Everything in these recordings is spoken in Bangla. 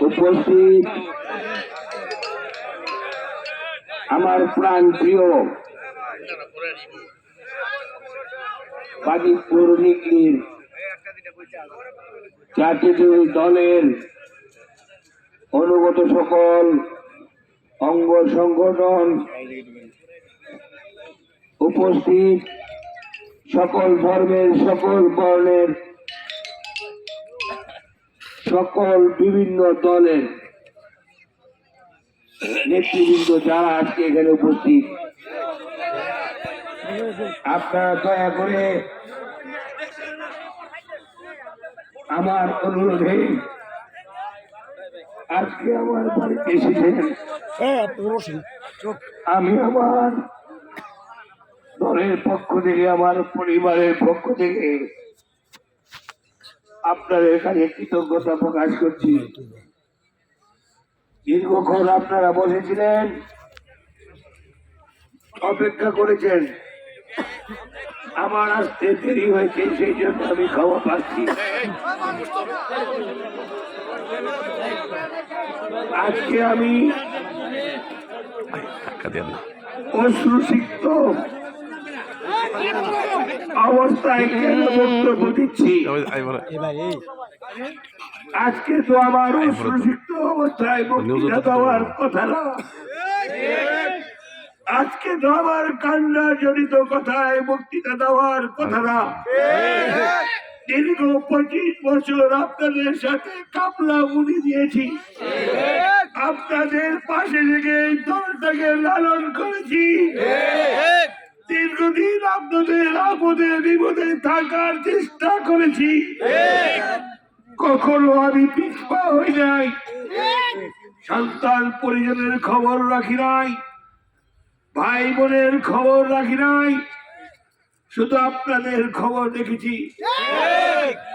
উপস্থিত আমার প্রাণ প্রিয় বাজিতপুর দলের অনুগত সকল অঙ্গ সংগঠন উপস্থিত সকল ধর্মের সকল বর্ণের সকল বিভিন্ন দলের নেতৃবৃন্দ যারা আজকে এখানে উপস্থিত। আপনারা দয়া করে আমার অনুরোধে আজকে আমার বাড়িতে এসেছেন। আমি আমার দলের পক্ষ থেকে আমার পরিবারের পক্ষ থেকে আপনাদের কাছে কৃতজ্ঞতা প্রকাশ করছি। দীর্ঘক্ষণ আপনারা বসেছিলেন অপেক্ষা করেছেন। আমার আসতে দেরি হয়েছে সেই জন্য আমি ক্ষমা পাচ্ছি। আজকে আমি অশ্রুসিক্ত অবস্থায় কেন বক্তব্য দিচ্ছি আজকে তো আমার অশ্রুসিক্ত অবস্থায় বক্তৃতা দেওয়ার কথা না। আজকে তো আমার কান্না জড়িত কথায় বক্তৃতা দেওয়ার কথা না। দীর্ঘ পঁচিশ বছর আপনাদের সাথে কাপলা উনি দিয়েছি। আপনাদের পাশে থেকে দলটাকে লালন করেছি। দীর্ঘদিন আপনাদের আপদে বিপদে থাকার চেষ্টা করেছি। কখনো আমি পিছপা হই নাই। সন্তান পরিজনের খবর রাখি নাই। ভাই বোনের খবর রাখি নাই। শুধু আপনাদের খবর দেখেছি।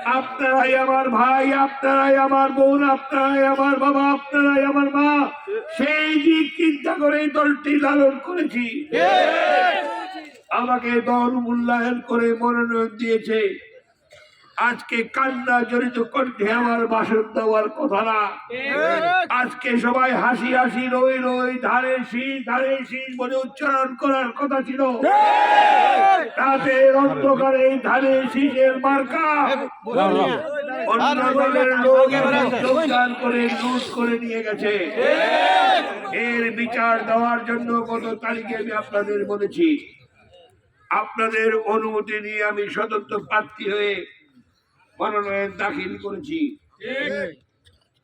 আপনারাই আমার ভাই, আপনারাই আমার বোন, আপনারাই আমার বাবা, আপনারাই আমার মা। সেই দিক চিন্তা করে দলটি লালন করেছি। আমাকে দল মূল্যায়ন করে মনোনয়ন দিয়েছে। আজকে কান্না জড়িত কণ্ঠে আমার বাসন দেওয়ার কথা না। আজকে সবাই হাসি হাসি রই রই, ধারে শীষ ধারে শীষ বলে উচ্চারণ করার কথা ছিল। রাতের অন্ধকারে ধারে শীষের মার্কা। করে লুট করে নিয়ে গেছে। এর বিচার দেওয়ার জন্য গত তারিখে আমি আপনাদের বলেছি। আপনাদের অনুমতি নিয়ে আমি স্বতন্ত্র প্রার্থী হয়ে মনোনয়ন দাখিল করেছি।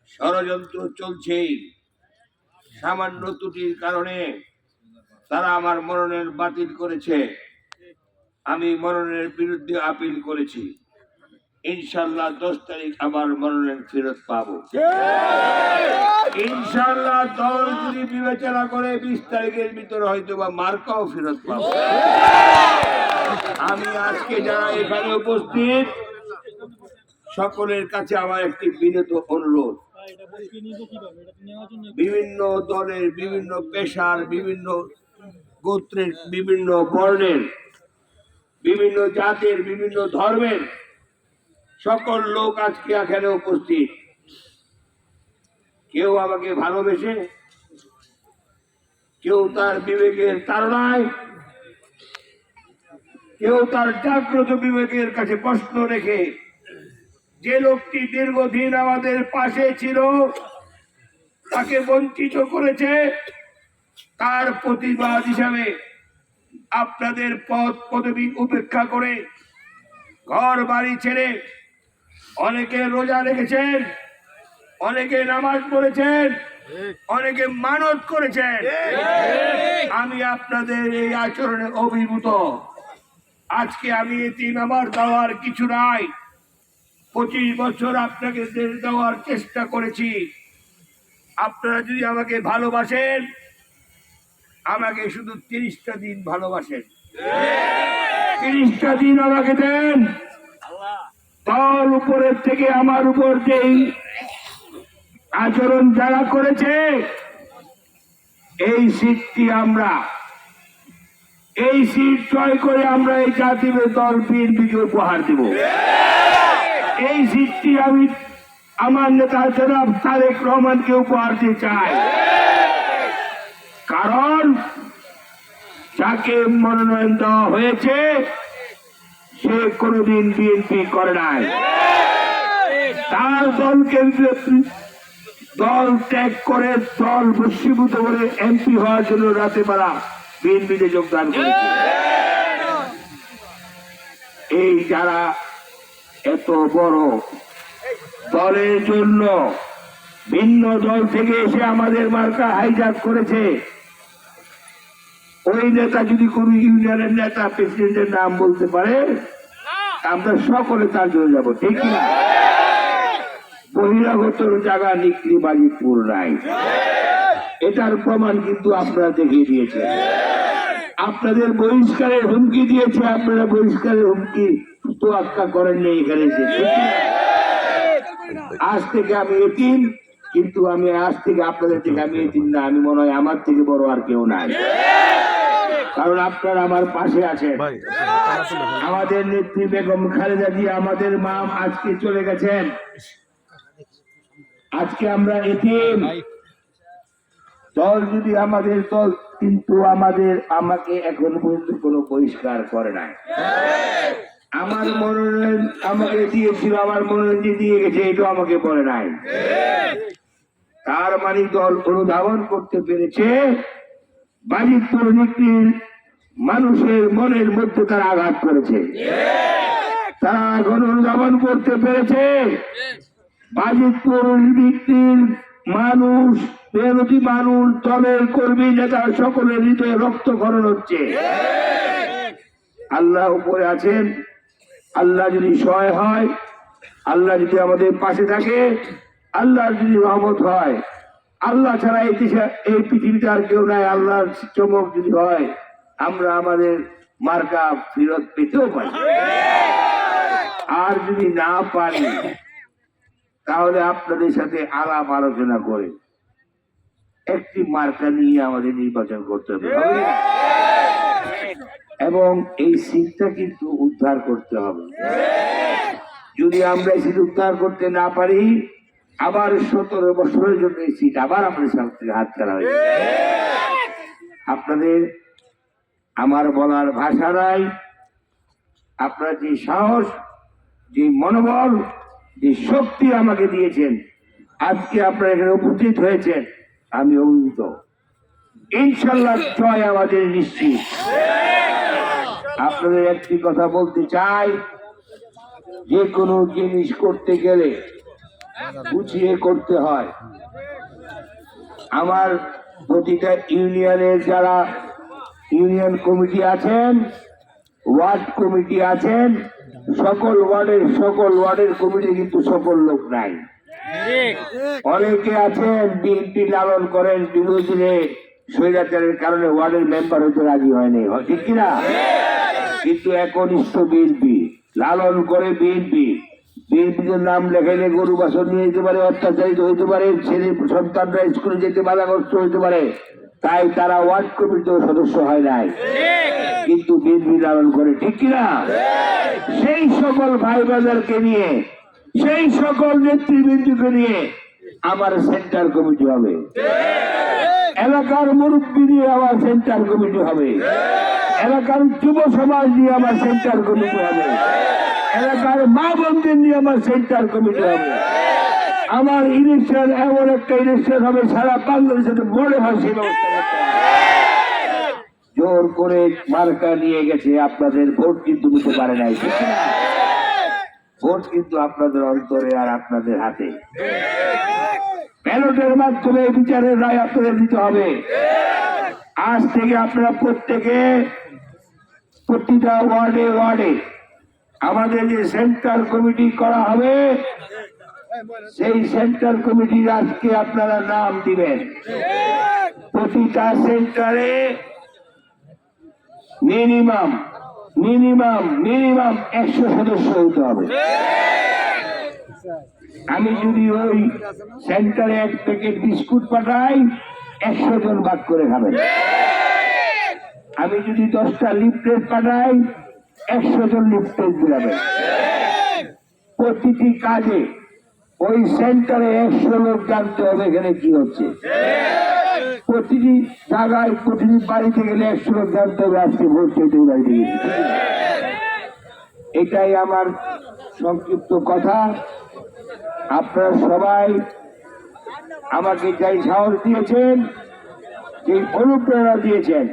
ষড়যন্ত্র চলছে। সামান্য ত্রুটির কারণে তারা আমার মনোনয়ন বাতিল করেছে। আমি মনোনয়নের বিরুদ্ধে আপিল করেছি। ইনশাল্লাহ দশ তারিখ আমার মনোনয়ন ফেরত পাবো। ইনশাল্লাহ দল যদি বিবেচনা করে বিশ তারিখের ভিতরে হয়তো বা মার্কাও ফেরত পাবো। আমি আজকে যারা এখানে উপস্থিত সকলের কাছে আমার একটি বিনীত অনুরোধ। বিভিন্ন দলের বিভিন্ন পেশার বিভিন্ন গোত্রের বিভিন্ন বর্ণের বিভিন্ন জাতের বিভিন্ন ধর্মের সকল লোক আজকে এখানে উপস্থিত। কেউ আমাকে ভালোবেসে, কেউ তার বিবেকের তারণায় কেউ তার জাগ্রত বিবেকের কাছে প্রশ্ন রেখে, যে লোকটি দীর্ঘদিন আমাদের পাশে ছিল, তাকে বঞ্চিত করেছে, তার প্রতিবাদ হিসাবে আপনাদের পদ পদবি উপেক্ষা করে ঘর বাড়ি ছেড়ে অনেকে রোজা রেখেছেন অনেকে নামাজ পড়েছেন অনেকে মানত করেছেন। আমি আপনাদের এই আচরণে অভিভূত। আজকে আমি এতিম আমার দেওয়ার কিছু নাই। পঁচিশ বছর আপনাকে দেওয়ার চেষ্টা করেছি। আপনারা যদি আমাকে ভালোবাসেন আমাকে শুধু তিরিশটা দিন ভালোবাসেন। তিরিশটা দিন আমাকে দেন। দল উপরের থেকে আমার উপর যেই আচরণ যারা করেছে, এই সিটটি আমরা, এই সিট জয় করে আমরা এই জাতীয় দল বিএনপিকে উপহার দেব। এই সিটটি আমি আমার নেতা জনাব তারেক রহমানকে উপহার দিতে চাই। কারণ যাকে মনোনয়ন দেওয়া হয়েছে সে কোনোদিন বিএনপি করে নাই। তার দলকে দল ত্যাগ করে দল বসীভূত করে এমপি হওয়ার জন্য রাতে বেলা বিএনপিতে যোগদান করেছে। এই যারা এত বড় দলের জন্য ভিন্ন দল থেকে এসে আমাদের মার্কা হাইজাক করেছে ওই নেতা যদি কোন ইউনিয়নের নেতা প্রেসিডেন্টের নাম বলতে পারে, আমরা সকলে তার জন্য যাব, ঠিক না? বহিরাগত জায়গা নিকলি বাজিপুর নাই। এটার প্রমাণ কিন্তু আপনারা দেখিয়ে দিয়েছেন। আপনাদের বহিষ্কারের হুমকি দিয়েছে, আপনারা বহিষ্কারের হুমকি তো আক্কা করেন নেই এখানে আজ থেকে আমি এটিম কিন্তু আমি আজ থেকে আপনাদের থেকে আমি এটিম না, আমি মনে হয় আমার থেকে বড় আর কেউ নাই। কারণ আপনারা আমার পাশে আছেন। আমাদের নেত্রী বেগম খালেদা জিয়া আমাদের মা আজকে চলে গেছেন। আজকে আমরা এটিম দল যদি আমাদের দল কিন্তু আমাদের আমাকে এখন পর্যন্ত কোনো পরিষ্কার করে নাই। আমার মনোনয়ন আমাকে দিয়েছিল আমার মনোনয়ন যে দিয়ে গেছে এটা আমাকে বলে নাই। তার মানে দল অনুধাবন করতে পেরেছে। বাজিতপুর নীতির মানুষের মনের মধ্যে তারা আঘাত করেছে। তারা অনুধাবন করতে পেরেছে। বাজিতপুর নীতির মানুষ মেহনতি মানুষ, দলের কর্মী, নেতা সকলের হৃদয়ে রক্তক্ষরণ হচ্ছে। আল্লাহ উপরে আছেন। আল্লাহ যদি সহায় হয়, আল্লাহ যদি আমাদের পাশে থাকে, আল্লাহ যদি রহমত হয়, আল্লাহ ছাড়া এই এই পৃথিবীতে আর কেউ নাই। আল্লাহর চমক যদি হয় আমরা আমাদের মার্কা ফেরত পেতেও পারি। আর যদি না পারি, তাহলে আপনাদের সাথে আলাপ আলোচনা করে একটি মার্কা নিয়ে আমাদের নির্বাচন করতে হবে এবং এই সিটটা কিন্তু উদ্ধার করতে হবে। যদি আমরা এই সিট উদ্ধার করতে না পারি, আবার সতেরো বছরের জন্য এই সিট আবার আমাদের সামনে হাত ছাড়া হয়ে আপনাদের আমার বলার ভাষা নাই। আপনার যে সাহস, যে মনোবল, যে শক্তি আমাকে দিয়েছেন, আজকে আপনারা এখানে উপস্থিত হয়েছেন, আমি অভিভূত। ইনশাল্লাহ জয় আমাদের নিশ্চিত। আপনাদের একটি কথা বলতে চাই, যে কোনো জিনিস করতে গেলে গুছিয়ে করতে হয়। আমার প্রতিটা ইউনিয়নের যারা ইউনিয়ন কমিটি আছেন, ওয়ার্ড কমিটি আছেন, সকল ওয়ার্ডের সকল ওয়ার্ডের কমিটি কিন্তু সকল লোক নাই। অনেকে আছেন, বিএনপি লালন করেন বিরোধীরে স্বৈরাচারের কারণে ওয়ার্ডের মেম্বার হতে রাজি হয়নি হয় ঠিক কিনা? কিন্তু একনিষ্ঠ বিএনপি, লালন করে বিএনপি বিএনপির নাম লেখাইলে গরু বাসন নিয়ে যেতে পারে, অত্যাচারিত হইতে পারে, ছেলে সন্তানরা স্কুলে যেতে বাধাগ্রস্ত হইতে পারে তাই তারা ওয়ার্ড কমিটির সদস্য হয় নাই। কিন্তু বিএনপি লালন করে ঠিক কিনা সেই সকল ভাই বাজারকে নিয়ে সেই সকল নেতৃবৃন্দকে নিয়ে আমার সেন্টার কমিটি হবে। এলাকার মুরব্বী নিয়ে আমার সেন্টার কমিটি হবে। এলাকার যুব সমাজ নিয়ে আমার সেন্টার কমিটি হবে। এলাকার মা বোনদের নিয়ে আমার সেন্টার কমিটি হবে। আমার ইলেকশন এমন একটা ইলেকশন হবে, সারা বাংলাদেশে বড় হয় সেই ব্যবস্থা জোর করে মার্কা নিয়ে গেছে, আপনাদের ভোট কিন্তু নিতে পারে নাই। ভোট কিন্তু আপনাদের অন্তরে আর আপনাদের হাতে। ব্যালটের মাধ্যমে বিচারের রায় আপনাদের দিতে হবে। আজ থেকে আপনারা প্রত্যেকে, প্রতিটা ওয়ার্ডে ওয়ার্ডে আমাদের যে সেন্ট্রাল কমিটি করা হবে সেই সেন্ট্রাল কমিটির আজকে আপনারা নাম দিবেন। প্রতিটা সেন্টারে মিনিমাম মিনিমাম মিনিমাম একশো সদস্য হতে হবে। আমি যদি ওই সেন্টারে এক প্যাকেট বিস্কুট পাঠাই, একশো জন ভাগ করে খাবেন। আমি যদি দশটা লিফলেট পাঠাই, একশো জন লিফলেট দিলাবেন। প্রতিটি কাজে ওই সেন্টারে একশো লোক জানতে হবে এখানে কি হচ্ছে। প্রতিটি জায়গায়, প্রতিটি বাড়িতে গেলে একশো লোক জানতে হবে আজকে ভোট চাইতে বাড়িতে গেছে এটাই আমার সংক্ষিপ্ত কথা। আপনারা সবাই আমাকে যাই সাহস দিয়েছেন যে অনুপ্রেরণা দিয়েছেন,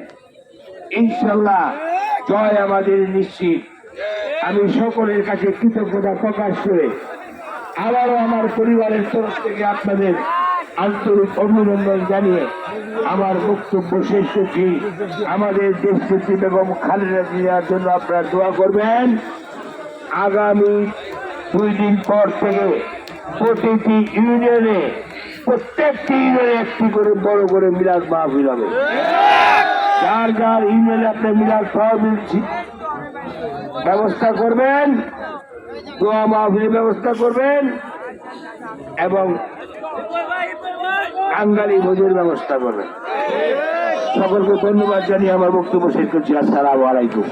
ইনশাল্লাহ জয় আমাদের নিশ্চিত। আমি সকলের কাছে কৃতজ্ঞতা প্রকাশ করে আবারও আমার পরিবারের তরফ থেকে আপনাদের আন্তরিক অভিনন্দন জানিয়ে আমার বক্তব্য শেষ করছি। আমাদের দেশ নেত্রী বেগম খালেদা জিয়ার জন্য আপনারা দোয়া করবেন। আগামী দুই দিন পর থেকে প্রতিটি ইউনিয়নে প্রত্যেকটি ইউনিয়নে একটি করে বড় করে মিলাদ মাহফিল হবে। যার যার ইউনিয়নে আপনি মিলাদ ছি- ব্যবস্থা করবেন। দোয়া মাহফিলের ব্যবস্থা করবেন এবং আঙ্গালি ভোজের ব্যবস্থা করবেন। সকলকে ধন্যবাদ জানিয়ে আমার বক্তব্য শেষ করছি। আসসালাম আলাইকুম।